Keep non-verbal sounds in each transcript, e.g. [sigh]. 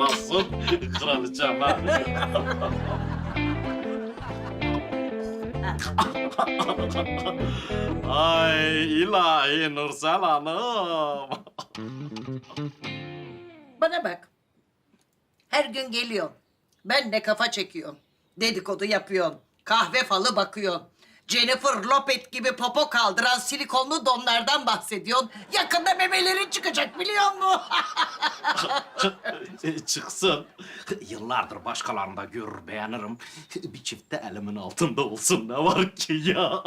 yarasın [laughs] kraliçem ha. [laughs] Ay ilahi Nursel Hanım. Bana bak. Her gün geliyorsun. Ben de kafa çekiyorum. Dedikodu yapıyorsun. Kahve falı bakıyorsun. Jennifer Lopez gibi popo kaldıran silikonlu donlardan bahsediyorsun. Yakında memelerin çıkacak biliyor musun? E, Çıksın. Yıllardır başkalarında görür beğenirim. Bir çifte elimin altında olsun ne var ki ya.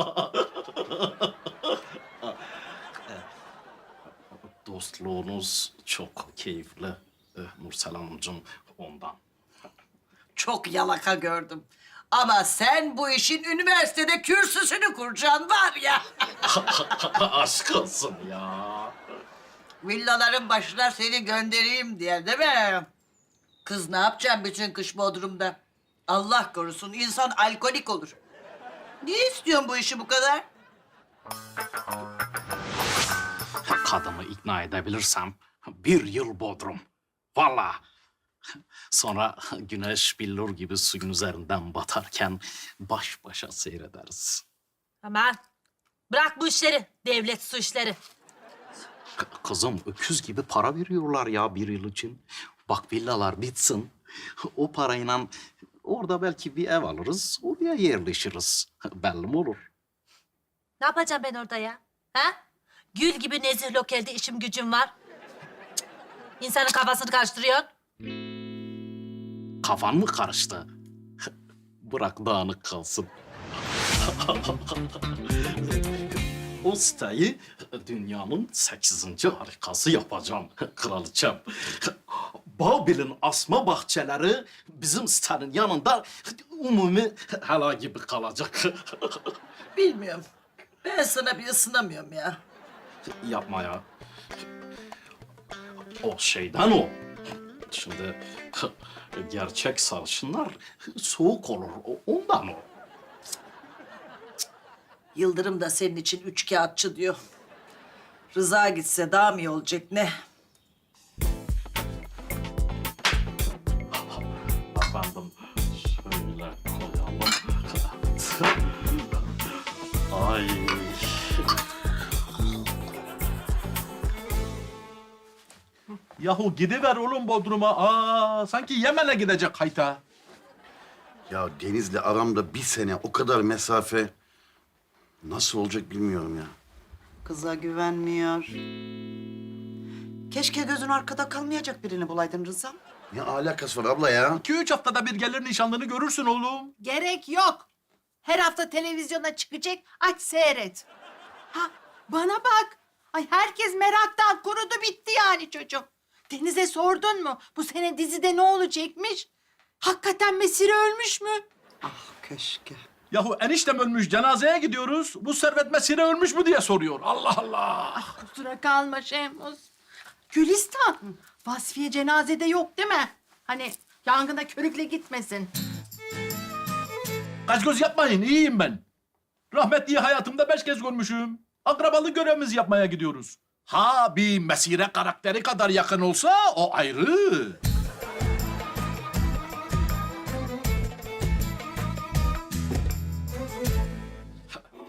Dostluğunuz çok keyifli e, Nursel Hanımcığım ondan. Çok yalaka gördüm. Ama sen bu işin üniversitede kürsüsünü kuracaksın var ya. Aşk olsun ya. Villaların başına seni göndereyim diye değil mi? Kız ne yapacaksın bütün kış Bodrum'da? Allah korusun insan alkolik olur. Niye istiyorsun bu işi bu kadar? Kadını ikna edebilirsem bir yıl Bodrum. Vallahi. [laughs] Sonra [laughs] güneş billur gibi suyun üzerinden batarken baş başa seyrederiz. Aman bırak bu işleri. Devlet su işleri. K- kızım öküz gibi para veriyorlar ya bir yıl için. Bak villalar bitsin. [laughs] O parayla orada belki bir ev alırız. Oraya yerleşiriz. Belli mi olur? Ne yapacağım ben orada ya? Ha? Gül gibi nezih lokelde işim gücüm var. Cık. İnsanın kafasını karıştırıyorsun. Kafan mı karıştı? [laughs] Bırak dağınık kalsın. [laughs] o siteyi dünyanın sekizinci harikası yapacağım kraliçem. Babil'in asma bahçeleri bizim sitenin yanında umumi hala gibi kalacak. [laughs] Bilmiyorum. Ben sana bir ısınamıyorum ya. Yapma ya. O şeyden o. Şimdi [laughs] gerçek sarışınlar soğuk olur. Ondan o. Yıldırım da senin için üç kağıtçı diyor. Rıza gitse daha mı olacak ne? Yahu gidiver oğlum Bodrum'a. Aa, sanki Yemen'e gidecek hayta. Ya Deniz'le aramda bir sene o kadar mesafe nasıl olacak bilmiyorum ya. Kıza güvenmiyor. Keşke gözün arkada kalmayacak birini bulaydın Rıza. Ne alakası var abla ya? İki üç haftada bir gelir nişanlını görürsün oğlum. Gerek yok. Her hafta televizyona çıkacak, aç seyret. Ha, bana bak. Ay herkes meraktan kurudu bitti yani çocuğum. Deniz'e sordun mu? Bu sene dizide ne olacakmış? Hakikaten Mesire ölmüş mü? Ah keşke. Yahu eniştem ölmüş cenazeye gidiyoruz. Bu servet mesire ölmüş mü diye soruyor. Allah Allah. Kusura kalma Şehmuz. Gülistan, Vasfiye cenazede yok değil mi? Hani yangına körükle gitmesin. Kaç göz yapmayın iyiyim ben. Rahmetliyi hayatımda beş kez görmüşüm. Akrabalı görevimizi yapmaya gidiyoruz. Ha bir mesire karakteri kadar yakın olsa o ayrı.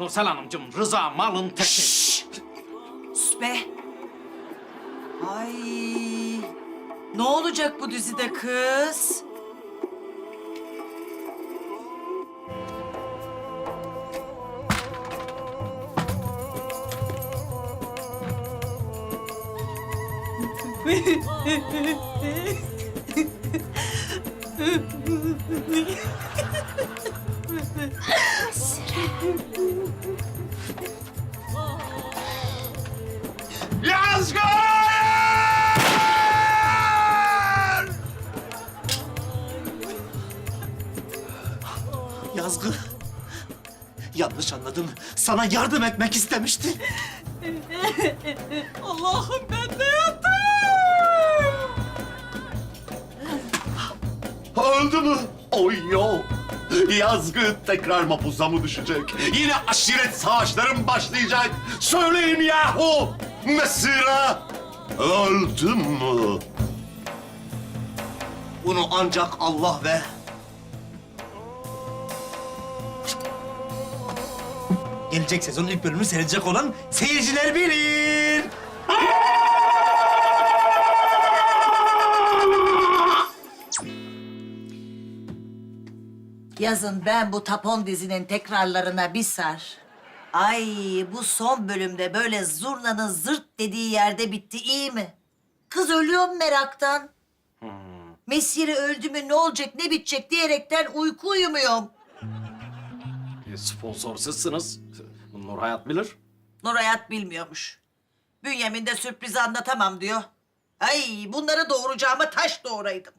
Nursel Hanımcığım Rıza malın teki. Sus be. Ay. Ne olacak bu dizide kız? Yazgı. Yanlış anladım. Sana yardım etmek istemişti. Allah'ım ben ne Öldü mü? Oy yo. Yazgı tekrar mapuza mı düşecek? Yine aşiret savaşlarım başlayacak. Söyleyin yahu. Mısır'a öldü mü? Bunu ancak Allah ve gelecek sezonun ilk bölümünü seyredecek olan seyirciler bilir. Yazın ben bu Tapon dizinin tekrarlarına bir sar. Ay bu son bölümde böyle zurnanın zırt dediği yerde bitti iyi mi? Kız ölüyor meraktan. Mesire öldü mü ne olacak ne bitecek diyerekten uyku uyumuyorum. Sponsor sizsiniz. Nur Hayat bilir. Nur Hayat bilmiyormuş. Bünyamin de sürprizi anlatamam diyor. Ay bunları doğuracağıma taş doğuraydım.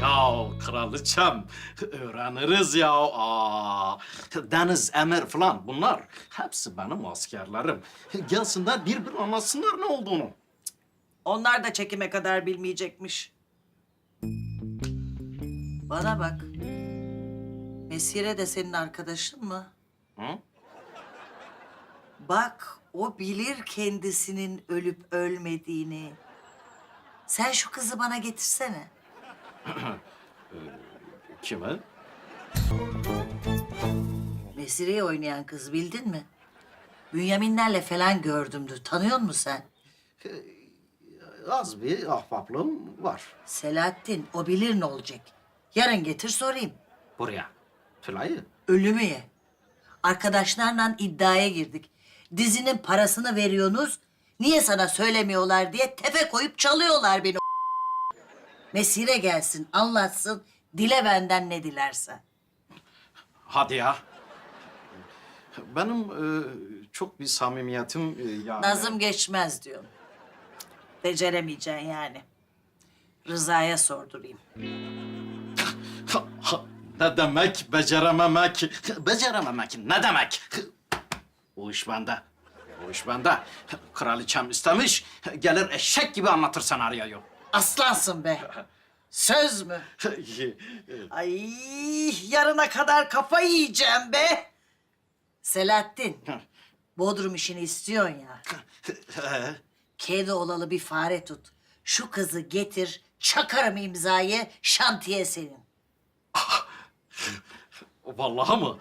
Ya kraliçem öğreniriz ya. Aa, Deniz, Emir falan bunlar hepsi benim askerlerim. Gelsinler bir bir anlatsınlar ne olduğunu. Onlar da çekime kadar bilmeyecekmiş. Bana bak. Mesire de senin arkadaşın mı? Hı? Bak o bilir kendisinin ölüp ölmediğini. Sen şu kızı bana getirsene. Kimi? Mesire'yi oynayan kız bildin mi? Bünyaminlerle falan gördümdü. Tanıyor musun sen? Az bir ahbaplığım var. Selahattin o bilir ne olacak. Yarın getir sorayım. Buraya. Tülay'ı. Ölümü ye. Arkadaşlarla iddiaya girdik. Dizinin parasını veriyorsunuz. Niye sana söylemiyorlar diye tepe koyup çalıyorlar beni. Mesire gelsin, anlatsın. Dile benden ne dilersen. Hadi ya. Benim e, çok bir samimiyetim e, yani... Nazım geçmez diyorum. Beceremeyeceksin yani. Rıza'ya sordurayım. ne demek becerememek? Becerememek ne demek? O iş bende. O iş bende. Kraliçem istemiş. Gelir eşek gibi anlatır senaryoyu. Aslansın be. Söz mü? [laughs] Ay yarına kadar kafa yiyeceğim be. Selahattin. Bodrum işini istiyorsun ya. [laughs] Kedi olalı bir fare tut. Şu kızı getir, çakarım imzayı, şantiye senin. [laughs] Vallahi mı?